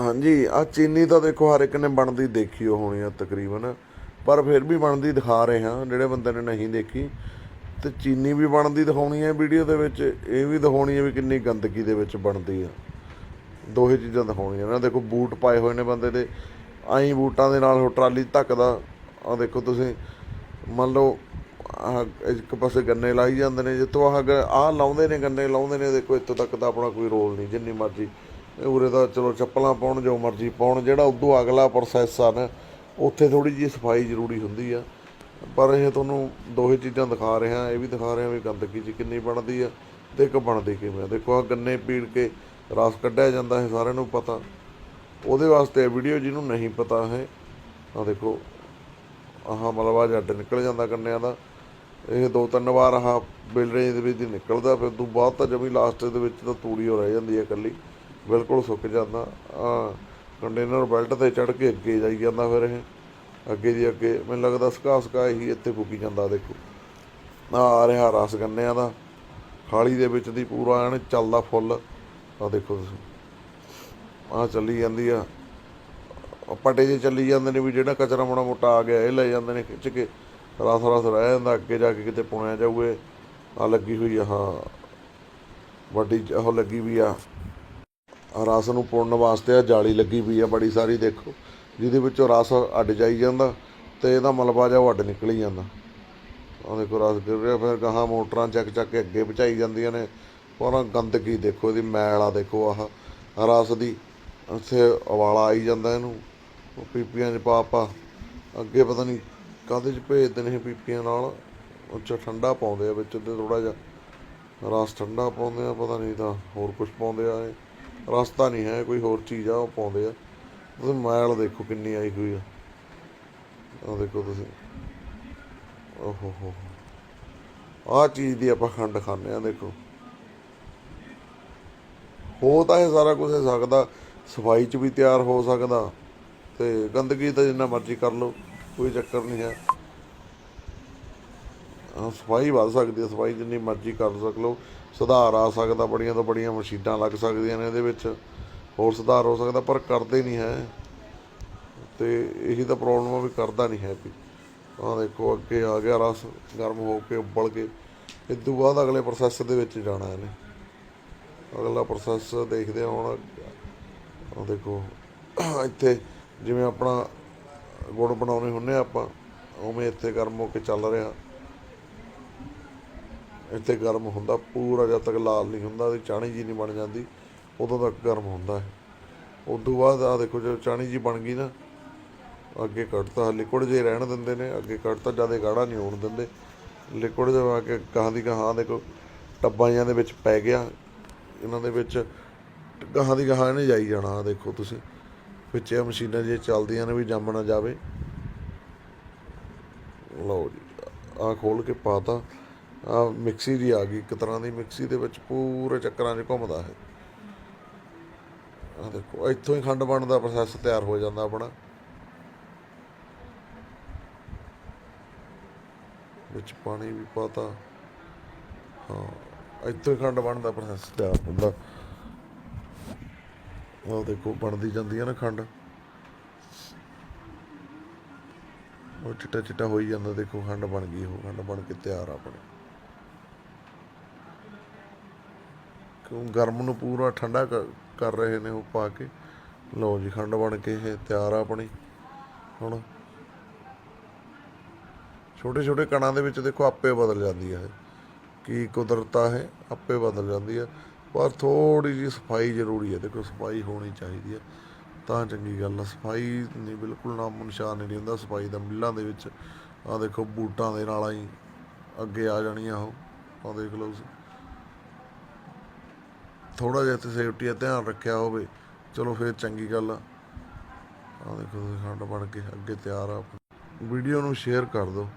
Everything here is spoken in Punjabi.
ਹਾਂਜੀ ਆ ਚੀਨੀ ਤਾਂ ਦੇਖੋ ਹਰ ਇੱਕ ਨੇ ਬਣਦੀ ਦੇਖੀ ਓ ਹੋਣੀ ਆ ਤਕਰੀਬਨ, ਪਰ ਫਿਰ ਵੀ ਬਣਦੀ ਦਿਖਾ ਰਹੇ ਹਾਂ, ਜਿਹੜੇ ਬੰਦੇ ਨੇ ਨਹੀਂ ਦੇਖੀ। ਤੇ ਚੀਨੀ ਵੀ ਬਣਦੀ ਦਿਖਾਉਣੀ ਹੈ ਵੀਡੀਓ ਦੇ ਵਿੱਚ, ਇਹ ਵੀ ਦਿਖਾਉਣੀ ਹੈ ਵੀ ਕਿੰਨੀ ਗੰਦਗੀ ਦੇ ਵਿੱਚ ਬਣਦੀ ਆ। ਦੋਹੇ ਚੀਜ਼ਾਂ ਦਿਖਾਉਣੀਆਂ ਨਾ। ਦੇਖੋ ਬੂਟ ਪਾਏ ਹੋਏ ਨੇ ਬੰਦੇ ਦੇ, ਆਈ ਬੂਟਾਂ ਦੇ ਨਾਲ ਉਹ ਟਰਾਲੀ ਧੱਕਦਾ। ਆ ਦੇਖੋ ਤੁਸੀਂ, ਮੰਨ ਲਓ ਇੱਕ ਪਾਸੇ ਗੰਨੇ ਲਾਈ ਜਾਂਦੇ ਨੇ ਜਿੱਤੋਂ ਆਹ ਗ- ਆਹ ਲਾਉਂਦੇ ਨੇ ਗੰਨੇ, ਲਾਉਂਦੇ ਨੇ, ਦੇਖੋ ਇੱਥੋਂ ਤੱਕ ਤਾਂ ਆਪਣਾ ਕੋਈ ਰੋਲ ਨਹੀਂ, ਜਿੰਨੀ ਮਰਜ਼ੀ ਉਰੇ ਦਾ ਚਲੋ ਚੱਪਲਾਂ ਪਾਉਣ, ਜੋ ਮਰਜ਼ੀ ਪਾਉਣ, ਜਿਹੜਾ ਉਦੋਂ ਅਗਲਾ ਪ੍ਰੋਸੈਸ ਆ ਨਾ, ਉੱਥੇ ਥੋੜੀ ਜਿਹੀ ਸਫ਼ਾਈ ਜ਼ਰੂਰੀ ਹੁੰਦੀ ਆ। ਪਰ ਇਹ ਤੁਹਾਨੂੰ ਦੋਹੇ ਚੀਜ਼ਾਂ ਦਿਖਾ ਰਿਹਾ, ਇਹ ਵੀ ਦਿਖਾ ਰਿਹਾ ਵੀ ਗੰਦਗੀ ਚ ਕਿੰਨੀ ਬਣਦੀ ਆ ਤੇ ਇੱਕ ਬਣਦੀ ਕਿਵੇਂ ਦੇਖੋ ਆ ਗੰਨੇ ਪੀੜ ਕੇ ਰਸ ਕੱਢਿਆ ਜਾਂਦਾ ਹੈ, ਸਾਰਿਆਂ ਨੂੰ ਪਤਾ। ਉਹਦੇ ਵਾਸਤੇ ਵੀਡੀਓ ਜਿਹਨੂੰ ਨਹੀਂ ਪਤਾ ਹੈ ਆ ਦੇਖੋ, ਆਹ ਮਲਬਾ ਜੱਡ ਨਿਕਲ ਜਾਂਦਾ ਗੰਨਿਆਂ ਦਾ। ਇਹ ਦੋ ਤਿੰਨ ਵਾਰ ਆਹ ਬਿਲਡਿੰਗ ਦੇ ਵਿੱਚ ਨਿਕਲਦਾ, ਫਿਰ ਤੋਂ ਬਾਅਦ ਤਾਂ ਜਮੀ ਲਾਸਟ ਦੇ ਵਿੱਚ ਤਾਂ ਤੂੜੀ ਹੋ ਰਹਿ ਜਾਂਦੀ ਹੈ ਇਕੱਲੀ। ਬਿਲਕੁਲ ਸੁੱਕ ਜਾਂਦਾ। ਆ ਕੰਟੇਨਰ ਬੈਲਟ ਤੇ ਚੜ ਕੇ ਅੱਗੇ ਜਾਈ ਜਾਂਦਾ ਫਿਰ ਇਹ। ਅੱਗੇ ਦੀ ਅੱਗੇ, ਮੈਨੂੰ ਲੱਗਦਾ ਸਕਾ ਸਕਾ ਹੀ ਇੱਥੇ ਫੁੱਕੀ ਜਾਂਦਾ, ਦੇਖੋ। ਆ ਆ ਰਿਹਾ ਰਸ ਗੰਨਿਆਂ ਦਾ। ਖਾਲੀ ਦੇ ਵਿੱਚ ਦੀ ਪੂਰਾ ਐਨ ਚੱਲਦਾ ਫੁੱਲ। ਆ ਦੇਖੋ ਤੁਸੀਂ। ਆ ਚੱਲੀ ਜਾਂਦੀ ਆ। ਪਟੇ ਜੇ ਚੱਲੀ ਜਾਂਦੇ ਨੇ ਵੀ ਜਿਹੜਾ ਕਚਰਾ ਮੋੜਾ ਮੋਟਾ ਆ ਗਿਆ, ਇਹ ਲੈ ਜਾਂਦੇ ਨੇ ਖਿੱਚ ਕੇ। ਰਸ ਰਸ ਰਹਿ ਜਾਂਦਾ, ਅੱਗੇ ਜਾ ਕੇ ਕਿਤੇ ਪੁਣਿਆ ਜਾਊਗੇ। ਆ ਲੱਗੀ ਹੋਈ ਆ, ਹਾਂ। ਵੱਡੀ ਉਹ ਲੱਗੀ ਵੀ ਆ। ਰਸ ਨੂੰ ਪੁਣਨ ਵਾਸਤੇ ਆ, ਜਾਲੀ ਲੱਗੀ ਪਈ ਆ ਬੜੀ ਸਾਰੀ, ਦੇਖੋ। ਜਿਹਦੇ ਵਿੱਚੋਂ ਰਸ ਅੱਡ ਜਾਈ ਜਾਂਦਾ ਤੇ ਇਹਦਾ ਮਲਬਾ ਜਿਹਾ ਉਹ ਅੱਡ ਨਿਕਲੀ ਜਾਂਦਾ। ਉਹ ਦੇਖੋ, ਰਸ ਗਿਰ ਰਿਹਾ, ਫਿਰ ਗਾਹਾਂ ਮੋਟਰਾਂ ਚੱਕ ਚੱਕ ਕੇ ਅੱਗੇ ਪਹੁੰਚਾਈ ਜਾਂਦੀਆਂ ਨੇ। ਪਰ ਗੰਦਗੀ ਦੇਖੋ, ਇਹਦੀ ਮੈਲ ਆ, ਦੇਖੋ ਆਹ। ਰਸ ਦੀ ਉੱਥੇ ਉਵਾਲਾ ਆਈ ਜਾਂਦਾ ਇਹਨੂੰ, ਉਹ ਪੀਪੀਆਂ 'ਚ ਪਾ ਪਾ। ਅੱਗੇ ਪਤਾ ਨਹੀਂ ਕਾਹਦੇ 'ਚ ਭੇਜਦੇ ਨੇ ਪੀਪੀਆਂ ਨਾਲ। ਉਹ 'ਚ ਠੰਡਾ ਪਾਉਂਦੇ ਆ ਵਿੱਚ ਤੇ ਥੋੜਾ ਜਿਹਾ। ਰਸ ਠੰਡਾ ਪਾਉਂਦੇ ਆ, ਪਤਾ ਨਹੀਂ ਤਾਂ ਹੋਰ ਕੁਝ ਪਾਉਂਦੇ ਆ ਇਹ। ਰਸਤਾ ਨਹੀਂ ਹੈ, ਕੋਈ ਹੋਰ ਚੀਜ਼ ਆ, ਉਹ ਪਾਉਂਦੇ ਆ। ਤੁਸੀਂ ਮੈਲ ਦੇਖੋ ਕਿੰਨੀ ਆਈ ਹੋਈ ਆ। ਆ ਦੇਖੋ ਤੁਸੀਂ। ਓਹੋ ਹੋ ਆ ਚੀਜ਼ ਦੀ ਆਪਾਂ ਖੰਡ ਖਾਂਦੇ ਆ, ਦੇਖੋ। ਹੋ ਤਾਂ ਇਹ ਸਾਰਾ ਕੁਝ ਸਕਦਾ, ਸਫ਼ਾਈ 'ਚ ਵੀ ਤਿਆਰ ਹੋ ਸਕਦਾ, ਤੇ ਗੰਦਗੀ ਤਾਂ ਜਿੰਨਾ ਮਰਜ਼ੀ ਕਰ ਲਓ, ਕੋਈ ਚੱਕਰ ਨਹੀਂ ਹੈ। ਸਫ਼ਾਈ ਵੱਧ ਸਕਦੀ ਹੈ, ਸਫ਼ਾਈ ਜਿੰਨੀ ਮਰਜ਼ੀ ਕਰ ਸਕ ਲਓ ਸੁਧਾਰ ਆ ਸਕਦਾ, ਬੜੀਆਂ ਤੋਂ ਬੜੀਆਂ ਮਸ਼ੀਨਾਂ ਲੱਗ ਸਕਦੀਆਂ ਨੇ ਇਹਦੇ ਵਿੱਚ। ਹੋਰ ਸੁਧਾਰ ਹੋ ਸਕਦਾ, ਪਰ ਕਰਦੇ ਨਹੀਂ ਹੈ। ਤੇ ਇਹੀ ਤਾਂ ਪ੍ਰੋਬਲਮ ਆ ਵੀ ਕਰਦਾ ਨਹੀਂ ਹੈ ਵੀ ਆਹ ਦੇਖੋ, ਅੱਗੇ ਆ ਗਿਆ ਰਸ, ਗਰਮ ਹੋ ਕੇ ਉਬਲ ਕੇ। ਇਸ ਤੋਂ ਬਾਅਦ ਅਗਲੇ ਪ੍ਰੋਸੈਸ ਦੇ ਵਿੱਚ ਜਾਣਾ ਇਹਨੇ। ਅਗਲਾ ਪ੍ਰੋਸੈਸ ਦੇਖਦੇ ਹਾਂ ਹੁਣ। ਆਹ ਦੇਖੋ, ਇੱਥੇ ਜਿਵੇਂ ਆਪਣਾ ਗੁੜ ਬਣਾਉਣੇ ਹੁੰਨੇ ਆ ਆਪਾਂ, ਉਵੇਂ ਇੱਥੇ ਗਰਮ ਹੋ ਕੇ ਚੱਲ ਰਿਹਾ। ਇੱਥੇ ਗਰਮ ਹੁੰਦਾ, ਪੂਰਾ ਜਦ ਤੱਕ ਲਾਲ ਨਹੀਂ ਹੁੰਦਾ, ਉਹਦੀ ਚਾਣੀ ਜੀ ਨਹੀਂ ਬਣ ਜਾਂਦੀ, ਉਦੋਂ ਤੱਕ ਗਰਮ ਹੁੰਦਾ ਹੈ ਉਸ ਤੋਂ ਬਾਅਦ ਆ ਦੇਖੋ, ਜਦੋਂ ਚਾਣੀ ਜੀ ਬਣ ਗਈ ਨਾ, ਅੱਗੇ ਕੱਢਤਾ ਲਿਕੁਇਡ ਜੇ ਰਹਿਣ ਦਿੰਦੇ ਨੇ, ਅੱਗੇ ਕੱਢਤਾ ਜ਼ਿਆਦਾ ਗਾੜਾ ਨਹੀਂ ਹੋਣ ਦਿੰਦੇ। ਲਿਕੁਇਡ ਜਿਹਾ ਆ ਕੇ ਗਾਹਾਂ ਦੀ ਗਾਹਾਂ ਦੇਖੋ ਟੱਬਾਂ ਜਿਹਾਂ ਦੇ ਵਿੱਚ ਪੈ ਗਿਆ, ਇਹਨਾਂ ਦੇ ਵਿੱਚ ਗਾਹਾਂ ਦੀ ਗਾਹਾਂ ਇਹਨੇ ਜਾਈ ਜਾਣਾ, ਆਹ ਦੇਖੋ ਤੁਸੀਂ। ਵਿੱਚ ਇਹ ਮਸ਼ੀਨਾਂ ਜੇ ਚੱਲਦੀਆਂ ਨੇ ਵੀ ਜੰਮ ਨਾ ਜਾਵੇ। ਲਓ ਜੀ ਆ ਖੋਲ ਕੇ ਪਾਤਾ। ਆ ਮਿਕਸੀ ਦੀ ਆ ਗਈ, ਇੱਕ ਤਰ੍ਹਾਂ ਦੀ ਮਿਕਸੀ ਦੇ ਵਿੱਚ ਪੂਰੇ ਚੱਕਰਾਂ 'ਚ ਘੁੰਮਦਾ ਹੈ ਆ ਦੇਖੋ, ਇੱਥੋਂ ਹੀ ਖੰਡ ਬਣਨ ਦਾ ਪ੍ਰੋਸੈਸ ਤਿਆਰ ਹੋ ਜਾਂਦਾ ਆਪਣਾ। ਵਿੱਚ ਪਾਣੀ ਵੀ ਪਾਤਾ। ਹਾਂ, ਇੱਥੋਂ ਹੀ ਖੰਡ ਬਣਨ ਦਾ ਪ੍ਰੋਸੈਸ ਤਿਆਰ ਹੁੰਦਾ। ਉਹ ਦੇਖੋ, ਬਣਦੀ ਜਾਂਦੀ ਹੈ ਨਾ ਖੰਡ। ਉਹ ਚਿੱਟਾ ਚਿੱਟਾ ਹੋਈ ਜਾਂਦਾ, ਦੇਖੋ, ਖੰਡ ਬਣ ਗਈ, ਉਹ ਖੰਡ ਬਣ ਕੇ ਤਿਆਰ ਆ ਆਪਣੀ। ਕਿਉਂ ਗਰਮ ਨੂੰ ਪੂਰਾ ਠੰਡਾ ਕ- ਕਰ ਰਹੇ ਨੇ ਉਹ ਪਾ ਕੇ। ਲਓ ਜੀ, ਖੰਡ ਬਣ ਕੇ ਇਹ ਤਿਆਰ ਆ ਆਪਣੀ। ਹੁਣ ਛੋਟੇ ਛੋਟੇ ਕਣਾਂ ਦੇ ਵਿੱਚ ਦੇਖੋ ਆਪੇ ਬਦਲ ਜਾਂਦੀ ਹੈ ਇਹ। ਕੀ ਕੁਦਰਤ ਆ ਹੈ, ਆਪੇ ਬਦਲ ਜਾਂਦੀ ਹੈ ਪਰ ਥੋੜੀ ਜੀ ਸਫ਼ਾਈ ਜ਼ਰੂਰੀ ਹੈ ਦੇਖੋ, ਸਫ਼ਾਈ ਹੋਣੀ ਚਾਹੀਦੀ ਹੈ ਤਾਂ ਚੰਗੀ ਗੱਲ ਆ। ਸਫ਼ਾਈ ਨਹੀਂ, ਬਿਲਕੁਲ ਨਾਮ ਨਿਸ਼ਾਨ ਨਹੀਂ ਹੁੰਦਾ ਸਫ਼ਾਈ ਦਾ। ਮਿੱਲਾਂ ਦੇ ਵਿੱਚ ਆ ਦੇਖੋ ਬੂਟਾਂ ਦੇ ਨਾਲ ਹੀ ਅੱਗੇ ਆ ਜਾਣੀਆਂ ਉਹ। ਆ ਦੇਖ ਲਓ ਤੁਸੀਂ। ਥੋੜਾ ਜਿਹਾ ਤੇ ਸੇਫਟੀ ਦਾ ਧਿਆਨ ਰੱਖਿਆ ਹੋਵੇ। ਚਲੋ ਫਿਰ ਚੰਗੀ ਗੱਲ ਆ। ਆ ਦੇਖੋ ਖੰਡ ਬਣ ਕੇ ਅੱਗੇ ਤਿਆਰ ਆ। ਵੀਡੀਓ ਨੂੰ ਸ਼ੇਅਰ ਕਰ ਦਿਓ।